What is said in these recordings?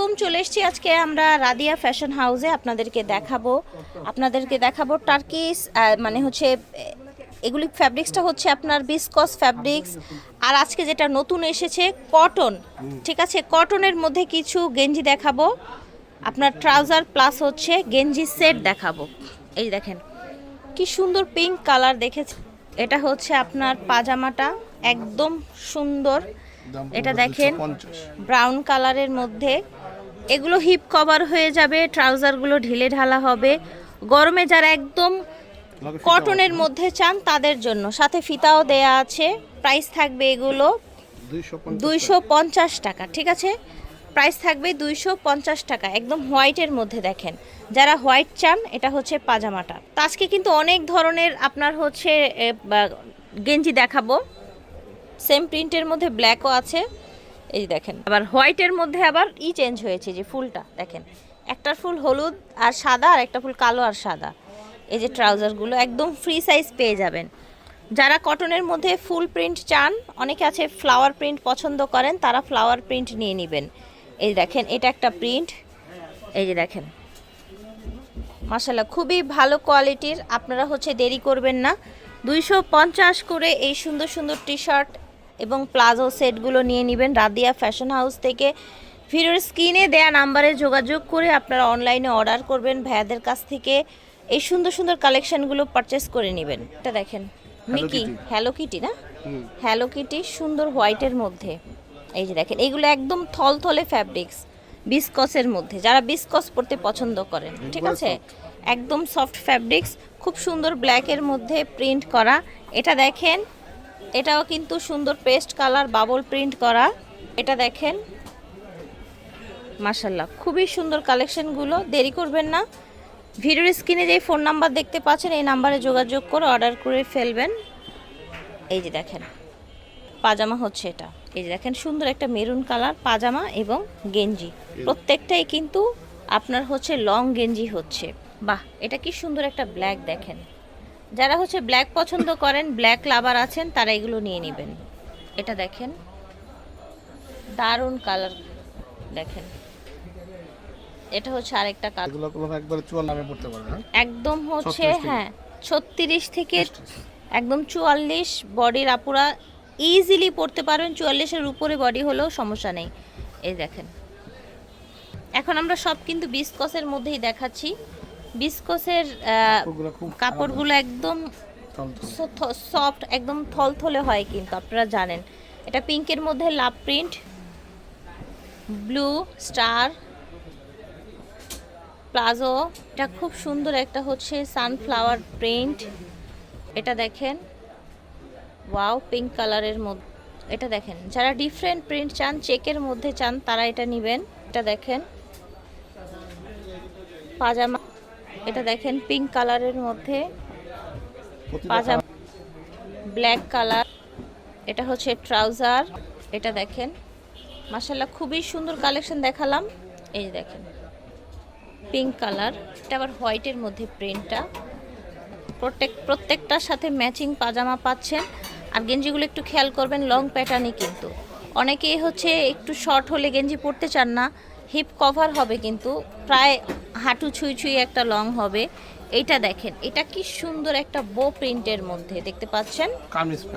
আলাইকুম চলে এসেছি আজকে আমরা রাদিয়া ফ্যাশন হাউসে আপনাদেরকে দেখাবো। আপনাদেরকে দেখাবো টার্কিস মানে হচ্ছে এগুলি ফ্যাব্রিক্সটা হচ্ছে আপনার বিসকস ফ্যাব্রিক্স। আর আজকে যেটা নতুন এসেছে কটন। ঠিক আছে? কটনের মধ্যে কিছু গেঞ্জি দেখাবো। আপনার ট্রাউজার প্লাস হচ্ছে গেঞ্জি সেট দেখাবো। এই দেখেন কি সুন্দর পিঙ্ক কালার দেখেছে। এটা হচ্ছে আপনার পাজামাটা একদম সুন্দর। এটা দেখেন ব্রাউন কালারের মধ্যে। এগুলো হিপ কভার হয়ে যাবে ট্রাউজারগুলো ঢিলে ঢালা হবে। গরমে যারা একদম কটনের মধ্যে চান তাদের জন্য। সাথে ফিতাও দেয়া আছে প্রাইস থাকবে এগুলো দুইশো পঞ্চাশ টাকা ঠিক আছে? প্রাইস থাকবে দুইশো পঞ্চাশ টাকা একদম হোয়াইটের মধ্যে দেখেন। যারা হোয়াইট চান এটা হচ্ছে পাজামাটা। তো আজকে কিন্তু অনেক ধরনের আপনার হচ্ছে গেঞ্জি দেখাবো। সেম প্রিন্টের মধ্যে ব্ল্যাকও আছে। এই দেখেন। আবার হোয়াইটের মধ্যে আবার ই চেঞ্জ হয়েছে যে ফুলটা, দেখেন। একটার ফুল হলুদ আর সাদা আর একটা ফুল কালো আর সাদা। এই যে ট্রাউজারগুলো একদম ফ্রি সাইজ পেয়ে যাবেন। যারা কটনের মধ্যে ফুল প্রিন্ট চান, অনেকে আছে ফ্লাওয়ার প্রিন্ট পছন্দ করেন, তারা ফ্লাওয়ার প্রিন্ট নিয়ে নেবেন। এই দেখেন, এটা একটা প্রিন্ট এই যে দেখেন। মাসাল্লাহ খুবই ভালো কোয়ালিটির আপনারা হচ্ছে দেরি করবেন না। দুইশো পঞ্চাশ করে এই সুন্দর সুন্দর টি শার্ট এবং প্লাজো সেটগুলো নিয়ে নেবেন রাদিয়া ফ্যাশন হাউস থেকে। ভিডিওর স্ক্রিনে দেয়া নাম্বারে যোগাযোগ করে আপনারা অনলাইনে অর্ডার করবেন ভাইয়াদের কাছ থেকে। এই সুন্দর সুন্দর কালেকশনগুলো পারচেস করে নেবেন। এটা দেখেন মিকি হ্যালো কিটি না? হ্যালো কিটি সুন্দর হোয়াইটের মধ্যে। এই যে দেখেন এগুলো একদম থলথলে ফ্যাব্রিক্স বিসকসের মধ্যে। যারা বিসকস পরতে পছন্দ করেন ঠিক আছে? একদম সফট ফ্যাব্রিক্স খুব সুন্দর ব্ল্যাকের মধ্যে প্রিন্ট করা। এটা দেখেন এটাও কিন্তু সুন্দর পেস্ট কালার বাবল প্রিন্ট করা। এটা দেখেন। মাশাল্লাহ খুবই সুন্দর কালেকশনগুলো দেরি করবেন না। ভিডিওর স্ক্রিনে যে ফোন নাম্বার দেখতে পাচ্ছেন, এই নাম্বারে যোগাযোগ করে অর্ডার করে ফেলবেন। এই যে দেখেন, পাজামা হচ্ছে এটা। এই যে দেখেন, সুন্দর একটা মেরুন কালার পাজামা এবং গেঞ্জি। প্রত্যেকটাই কিন্তু আপনার হচ্ছে লং গেঞ্জি হচ্ছে। বাহ, এটা কি সুন্দর একটা ব্ল্যাক দেখেন। যারা হচ্ছে ব্ল্যাক পছন্দ করেন ব্ল্যাক লাভার আছেন তারা এগুলো নিয়ে নেবেন। এটা দেখেন। দারুণ কালার দেখেন। এটা হচ্ছে আরেকটা কালার এগুলো কোনো একবারে নামে পড়তে পারে হ্যাঁ? একদম হচ্ছে হ্যাঁ ছত্রিশ থেকে একদম চুয়াল্লিশ বডির আপুরা ইজিলি পড়তে পারবেন। চুয়াল্লিশের উপরে বডি হলেও সমস্যা নেই। এই দেখেন। এখন আমরা সব কিন্তু বিসকসের মধ্যেই দেখাচ্ছি। বিসকসের কাপড়গুলো একদম সফট একদম থলথলে হয় কিন্তু আপনারা জানেন। এটা পিঙ্কের মধ্যে love print blue star palazzo. এটা খুব সুন্দর একটা হচ্ছে সানফ্লাওয়ার প্রিন্ট। এটা দেখেন ওয়াও পিঙ্ক কালারের মধ্যে। এটা দেখেন যারা ডিফারেন্ট প্রিন্ট চান চেকের মধ্যে চান তারা এটা নেবেন। এটা দেখেন পাজামা। এটা দেখেন পিঙ্ক কালারের মধ্যে পাজামা ব্ল্যাক কালার এটা হচ্ছে ট্রাউজার এটা দেখেন। মাসাল্লাহ খুবই সুন্দর কালেকশন দেখালাম। এই দেখেন পিঙ্ক কালার এটা আবার হোয়াইটের মধ্যে প্রিন্টটা প্রত্যেক প্রত্যেকটার সাথে ম্যাচিং পাজামা পাচ্ছেন। আর গেঞ্জিগুলো একটু খেয়াল করবেন লং প্যাটার্নই কিন্তু। অনেকেই হচ্ছে একটু শর্ট হলে গেঞ্জি পরতে চান না। হিপ কভার হবে কিন্তু প্রায় হাঁটু ছুঁই ছুঁই একটা লং হবে। এটা দেখেন এটা কি সুন্দর একটা বো প্রিন্টের মধ্যে দেখতে পাচ্ছেন?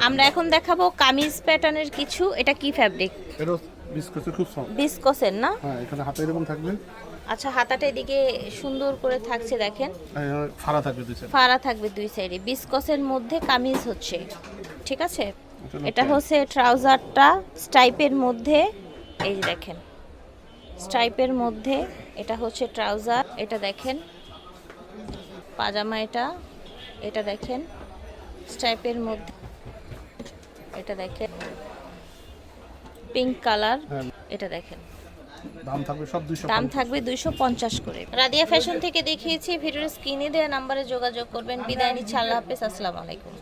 আমরা এখন দেখাবো কামিজ প্যাটার্নের কিছু এটা কি ফ্যাব্রিক বিসকসের না? হ্যাঁ এখানে হাতে এরকম থাকবে। আচ্ছা হাতাটা এদিকে সুন্দর করে থাকছে দেখেন। আর ফাড়া থাকবে দুই সাইড ফাড়া থাকবে দুই সাইডে বিসকসের মধ্যে কামিজ হচ্ছে ঠিক আছে? এটা এটা হচ্ছে ট্রাউজারটা স্টাইপের মধ্যে এই দেখেন। স্টাইপের মধ্যে এটা হচ্ছে ট্রাউজার এটা দেখেন। পাজামা এটা এটা দেখেন। স্টাইপের মধ্যে এটা দেখেন। পিঙ্ক কালার হ্যাঁ। এটা দেখেন। দাম থাকবে সব দুইশো দাম থাকবে দুইশো পঞ্চাশ করে। রাদিয়া ফ্যাশন থেকে দেখিয়েছি ভিডিওর স্ক্রিনে দেওয়া নাম্বারে যোগাযোগ করবেন। বিদায় নিচ্ছি আল্লাহ হাফেজ আসসালামু আলাইকুম।